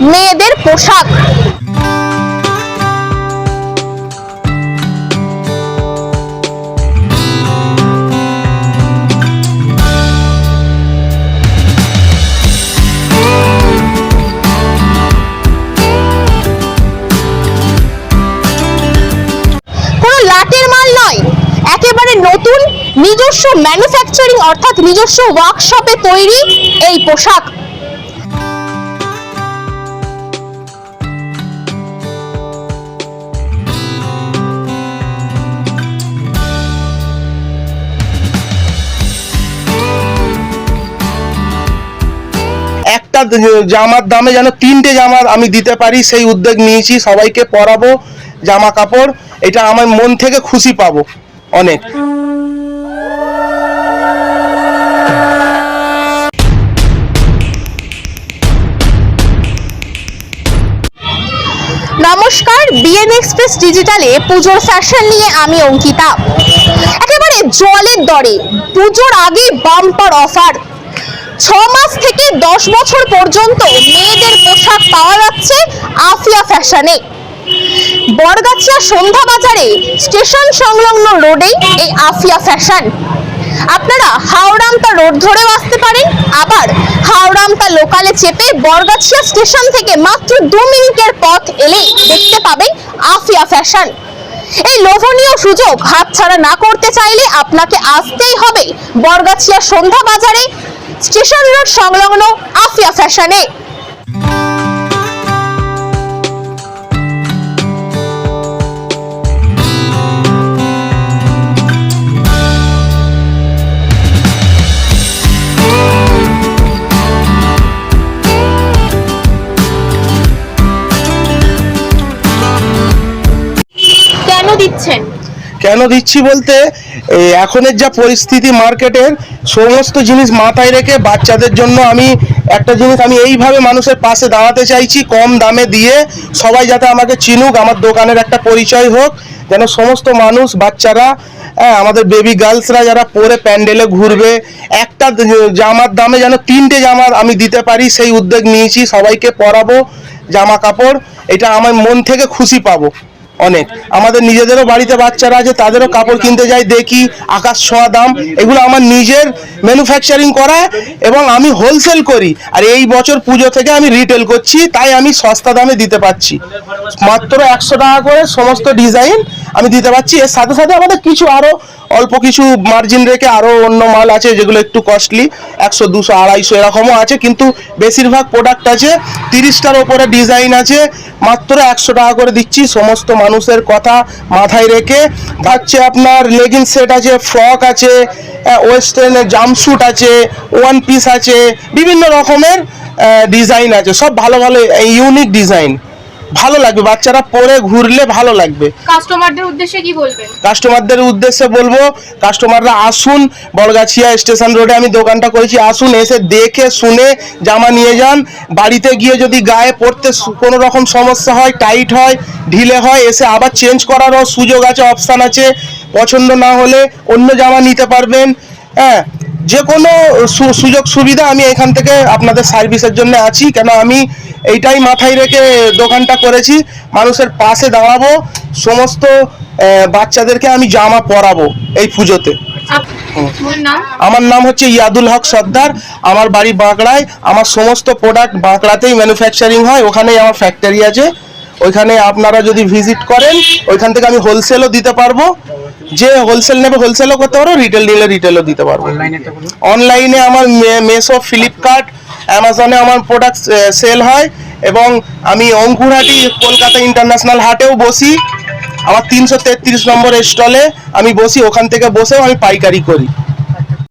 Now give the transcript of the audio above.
মেয়েদের পোশাক। নিজস্ব ম্যানুফ্যাকচারিং অর্থাৎ নিজস্ব ওয়ার্কশপে তৈরি এই পোশাক। জামার দামে যেন তিনটে জামা আমি দিতে পারি, সেই উদ্যোগ নিয়েছি, সবাইকে পরাবো জামা কাপড়, এটা আমার মন থেকে খুশি পাবো, অনেক। নমস্কার বিএন এক্সপ্রেস ডিজিটালে পুজোর ফ্যাশন নিয়ে আমি অঙ্কিতা। একেবারে জলের দরে, পুজোর আগে বাম্পার অফার ছ মাস থেকে দশ বছর পর্যন্ত মেয়েদের পোশাক পাওয়া যাচ্ছে আফিয়া ফ্যাশনে। বরগাছিয়া সন্ধ্যা বাজারে স্টেশন সংলগ্ন রোডেই এই আফিয়া ফ্যাশন। আপনারা হাওড়ামতা রোড ধরেও আসতে পারেন, আবার হাওড়ামতা লোকালে চেপে বরগাছিয়া স্টেশন থেকে মাত্র দু মিনিটের পথ এলেই দেখতে পাবেন আফিয়া ফ্যাশন। এই লোভনীয় সুযোগ হাতছাড়া না করতে চাইলে আপনাকে আসতেই হবে বরগাছিয়া সন্ধ্যা বাজারে স্টেশন রোড সংলগ্ন আফিয়া ফ্যাশনে। দিচ্ছেন? কেন দিচ্ছি বলতে এখনের যা পরিস্থিতি মার্কেটের, সমস্ত জিনিস মাথায় রেখে বাচ্চাদের জন্য আমি একটা জিনিস আমি এইভাবে মানুষের পাশে দাঁড়াতে চাইছি, কম দামে দিয়ে সবাই যাতে আমাকে চিনুক, আমার দোকানের একটা পরিচয় হোক, যেন সমস্ত মানুষ, বাচ্চারা হ্যাঁ আমাদের বেবি গার্লসরা যারা পরে প্যান্ডেলে ঘুরবে, একটা জামার দামে যেন তিনটে জামা আমি দিতে পারি, সেই উদ্যোগ নিয়েছি, সবাইকে পরাবো, জামা কাপড়, এটা আমার মন থেকে খুশি পাবো। অনেক। আমাদের নিজেদেরও বাড়িতে বাচ্চারা আছে, তাদেরও কাপড় কিনতে যাই, দেখি, আকাশ ছোঁয়া দাম। এগুলো আমার নিজের ম্যানুফ্যাকচারিং করা এবং আমি হোলসেল করি। আর এই বছর পুজো থেকে আমি রিটেল করছি, তাই আমি সস্তা দামে দিতে পারছি। মাত্র একশো টাকা করে সমস্ত ডিজাইন আমি দিতে পারছি। এর সাথে সাথে আমাদের কিছু আরও অল্প কিছু মার্জিন রেখে আরও অন্য মাল আছে যেগুলো একটু কস্টলি একশো, দুশো, আড়াইশো এরকমও আছে। কিন্তু বেশিরভাগ প্রোডাক্ট আছে, তিরিশটার ওপরে ডিজাইন আছে। মাত্র একশো টাকা করে দিচ্ছি সমস্ত মানুষের কথা মাথায় রেখে। হচ্ছে আপনার লেগিংস সেট আছে ফ্রক আছে ওয়েস্টার্নের জাম্পস্যুট আছে ওয়ান পিস আছে, বিভিন্ন রকমের ডিজাইন আছে। সব ভালো ভালো ইউনিক ডিজাইন ভালো লাগবে বাচ্চারা পরে ঘুরলে ভালো লাগবে। কাস্টমারদের উদ্দেশ্যে কি বলবেন? কাস্টমারদের উদ্দেশ্যে বলব কাস্টমাররা আসুন বড়গাছিয়া স্টেশন রোডে আমি দোকানটা করেছি আসুন এসে দেখে শুনে জামা নিয়ে যান। বাড়িতে গিয়ে যদি গায়ে পড়তে কোনো রকম সমস্যা হয় টাইট হয় ঢিলে হয় এসে আবার চেঞ্জ করারও সুযোগ আছে অপশান আছে। পছন্দ না হলে অন্য জামা নিতে পারবেন। হ্যাঁ যে কোনো সুযোগ সুবিধা আমি এখান থেকে আপনাদের সার্ভিসের জন্য আছি। কেন আমি এইটাই মাথায় রেখে দোকানটা করেছি। মানুষের পাশে দাঁড়াবো সমস্ত বাচ্চাদেরকে আমি জামা পরাবো এই পুজোতে। আমার নাম হচ্ছে ইয়াদুল হক সর্দার। আমার বাড়ি বাঁকড়ায়। আমার সমস্ত প্রোডাক্ট বাঁকড়াতেই ম্যানুফ্যাকচারিং হয়। ওখানেই আমার ফ্যাক্টরি আছে। ওইখানে আপনারা যদি ভিজিট করেন ওইখান থেকে আমি হোলসেলও দিতে পারব। যে হোলসেল নেবে হোলসেলও করতে পারব রিটেল নিলে রিটেলও দিতে পারব। অনলাইনে আমার মেসো ফ্লিপকার্ট অ্যামাজনে আমার প্রোডাক্ট সেল হয় এবং আমি অঙ্কুরহাটি কলকাতা ইন্টারন্যাশনাল হাটেও বসি। আমার তিনশো তেত্রিশ নম্বর স্টলে আমি বসি, ওখান থেকে বসেও আমি পাইকারি করি।